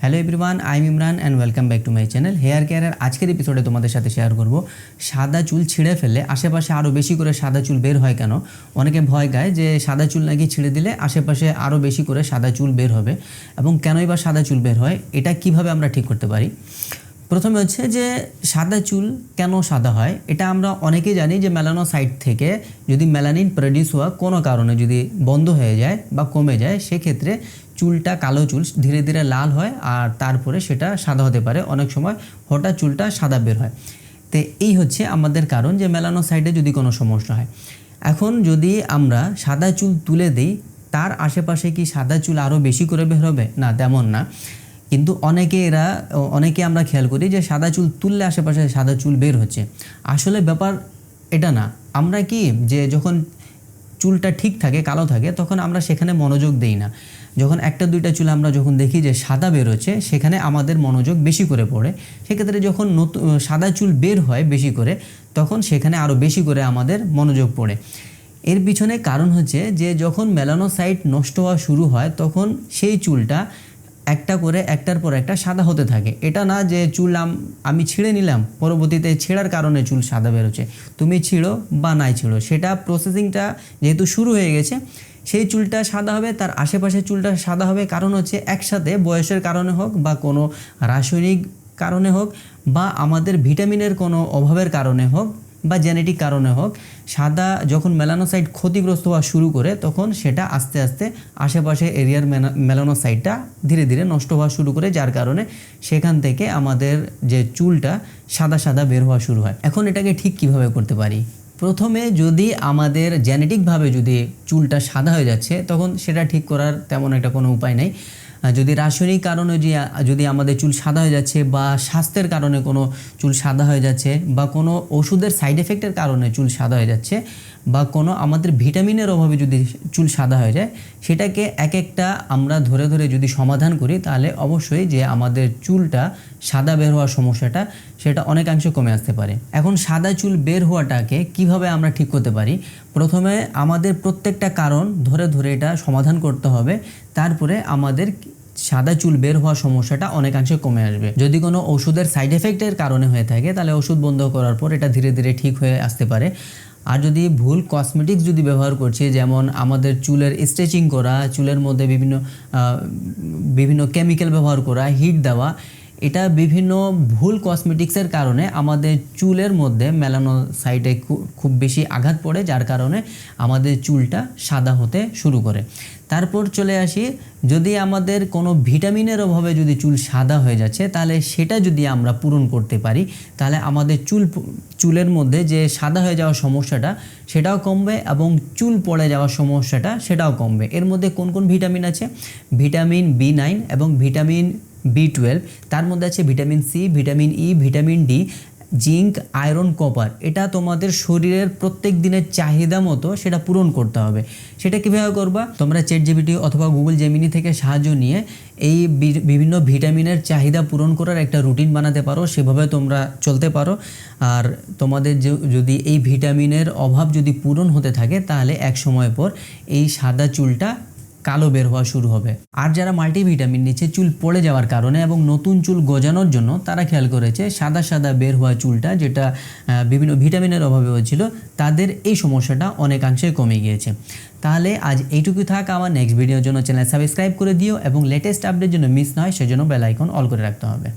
Hello everyone I am Imran and welcome back to my channel hair কেয়ারের আজকের এপিসোডে তোমাদের সাথে শেয়ার করব। সাদা চুল ছিঁড়ে ফেলে আশেপাশে আরও বেশি করে সাদা চুল বের হয় কেন? অনেকে ভয় গায় যে সাদা চুল নাকি ছিঁড়ে দিলে আশেপাশে আরও বেশি করে সাদা চুল বের হবে। এবং কেনই বা সাদা চুল বের হয়? এটা কীভাবে আমরা ঠিক করতে পারি? প্রথমে হচ্ছে যে সাদা চুল কেন সাদা হয়? এটা আমরা অনেকেই জানি যে মেলানোসাইট থেকে যদি মেলানিন প্রডিউস হওয়া কোনো কারণে যদি বন্ধ হয়ে যায় বা কমে যায়, সেক্ষেত্রে চুলটা কালো চুল ধীরে ধীরে লাল হয় আর তারপরে সেটা সাদা হতে পারে। অনেক সময় হঠাৎ চুলটা সাদা বের হয়। তো এই হচ্ছে আমাদের কারণ যে মেলানোসাইটে যদি কোনো সমস্যা হয়। এখন যদি আমরা সাদা চুল তুলে দিই, তার আশেপাশে কি সাদা চুল আরও বেশি করে বের হবে? না, তেমন না। কিন্তু অনেকে এরা, অনেকে আমরা খেয়াল করি যে সাদা চুল তুললে আশেপাশে সাদা চুল বের হচ্ছে। আসলে ব্যাপার এটা না। আমরা কি যে যখন চুলটা ঠিক থাকে, কালো থাকে, তখন আমরা সেখানে মনোযোগ দেই না। যখন একটা, দুইটা চুল আমরা যখন দেখি যে সাদা বের হচ্ছে, সেখানে আমাদের মনোযোগ বেশি করে পড়ে। সেক্ষেত্রে যখন নতুন সাদা চুল বের হয় বেশি করে, তখন সেখানে আরও বেশি করে আমাদের মনোযোগ পড়ে। এর পিছনে কারণ হচ্ছে যে যখন মেলানোসাইট নষ্ট হওয়া শুরু হয়, তখন সেই চুলটা একটা করে একটার পর একটা সাদা হতে থাকে। এটা না যে চুল আম- ছিঁড়ে নিলাম, পরবর্তীতে ছেঁড়ার কারণে চুল সাদা বেরোচ্ছে। তুমি ছিঁড়ো বা নাই ছিঁড়ো। সেটা প্রসেসিংটা যেহেতু শুরু হয়ে গেছে, সেই চুলটা সাদা হবে, তার আশেপাশে চুলটা সাদা হবে। কারণ হচ্ছে একসাথে বয়সের কারণে হোক বা কোনো রাসায়নিক কারণে হোক বা আমাদের ভিটামিনের কোনো অভাবের কারণে হোক বা জেনেটিক কারণে হোক, সাদা যখন মেলানোসাইট ক্ষতিগ্রস্ত হওয়া শুরু করে, তখন সেটা আস্তে আস্তে আশেপাশে এরিয়ার মেলানোসাইটটা ধীরে ধীরে নষ্ট হওয়া শুরু করে, যার কারণে সেখান থেকে আমাদের যে চুলটা সাদা সাদা বের হওয়া শুরু হয়। এখন এটাকে ঠিক কীভাবে করতে পারি? প্রথমে যদি আমাদের জেনেটিকভাবে যদি চুলটা সাদা হয়ে যাচ্ছে, তখন সেটা ঠিক করার তেমন একটা কোনো উপায় নেই। যদি রাসায়নিক কারণে যে যদি আমাদের চুল সাদা হয়ে যাচ্ছে বা স্বাস্থ্যের কারণে কোনো চুল সাদা হয়ে যাচ্ছে বা কোনো ওষুধের সাইড এফেক্টের কারণে চুল সাদা হয়ে যাচ্ছে বা কোনো আমাদের ভিটামিনের অভাবে যদি চুল সাদা হয়ে যায়, সেটাকে এক একটা আমরা ধরে ধরে যদি সমাধান করি, তাহলে অবশ্যই যে আমাদের চুলটা সাদা বের হওয়ার সমস্যাটা, সেটা অনেকাংশে কমে আসতে পারে। এখন সাদা চুল বের হওয়াটাকে কীভাবে আমরা ঠিক করতে পারি? প্রথমে আমাদের প্রত্যেকটা কারণ ধরে ধরে এটা সমাধান করতে হবে, তারপরে আমাদের সাদা চুল বের হওয়ার সমস্যাটা অনেকাংশে কমে আসবে। যদি কোনো ওষুধের সাইড এফেক্টের কারণে হয়ে থাকে, তাহলে ওষুধ বন্ধ করার পর এটা ধীরে ধীরে ঠিক হয়ে আসতে পারে। আর যদি ভুল কসমেটিক্স যদি ব্যবহার করছি, যেমন আমাদের চুলের স্ট্রেচিং করা, চুলের মধ্যে বিভিন্ন বিভিন্ন কেমিক্যাল ব্যবহার করা হিট দেওয়া এটা বিভিন্ন ভুল কসমেটিক্সের কারণে আমাদের চুলের মধ্যে মেলানো সাইডে খুব বেশি আঘাত পড়ে, যার কারণে আমাদের চুলটা সাদা হতে শুরু করে। তারপর চলে আসি, যদি আমাদের কোনো ভিটামিনের অভাবে যদি চুল সাদা হয়ে যাচ্ছে, তাহলে সেটা যদি আমরা পূরণ করতে পারি, তাহলে আমাদের চুল চুলের মধ্যে যে সাদা হয়ে যাওয়ার সমস্যাটা, সেটাও কমবে এবং চুল পড়ে যাওয়ার সমস্যাটা, সেটাও কমবে। এর মধ্যে কোন কোন ভিটামিন আছে? ভিটামিন বি নাইন এবং ভিটামিন বি টুয়েলভ তার মধ্যে আছে vitamin C vitamin E vitamin D zinc iron copper এটা তোমাদের শরীরের প্রত্যেক দিনের চাহিদা মতো সেটা পূরণ করতে হবে। সেটা কীভাবে করবা? তোমরা চেট জিবিটি অথবা গুগল জেমিনি থেকে সাহায্য নিয়ে এই বিভিন্ন ভিটামিনের চাহিদা পূরণ করার একটা রুটিন বানাতে পারো, সেভাবে তোমরা চলতে পারো। আর তোমাদের যদি এই ভিটামিনের অভাব যদি পূরণ হতে থাকে, তাহলে এক সময় পর এই সাদা চুলটা কালো বের হওয়া শুরু হবে। আর যারা মাল্টিভিটামিন নিচ্ছে চুল পড়ে যাওয়ার কারণে এবং নতুন চুল গজানোর জন্য তারা খেয়াল করেছে, সাদা সাদা বের হওয়া চুলটা যেটা বিভিন্ন ভিটামিনের অভাবে হয়েছিল, তাদের এই সমস্যাটা অনেকাংশে কমে গিয়েছে। তাহলে আজ এইটুকু থাক, আমার নেক্সট ভিডিওর জন্য চ্যানেল সাবস্ক্রাইব করে দিও এবং লেটেস্ট আপডেট জন্য মিস না হয় সেজন্য বেল আইকন অল করে রাখতে হবে।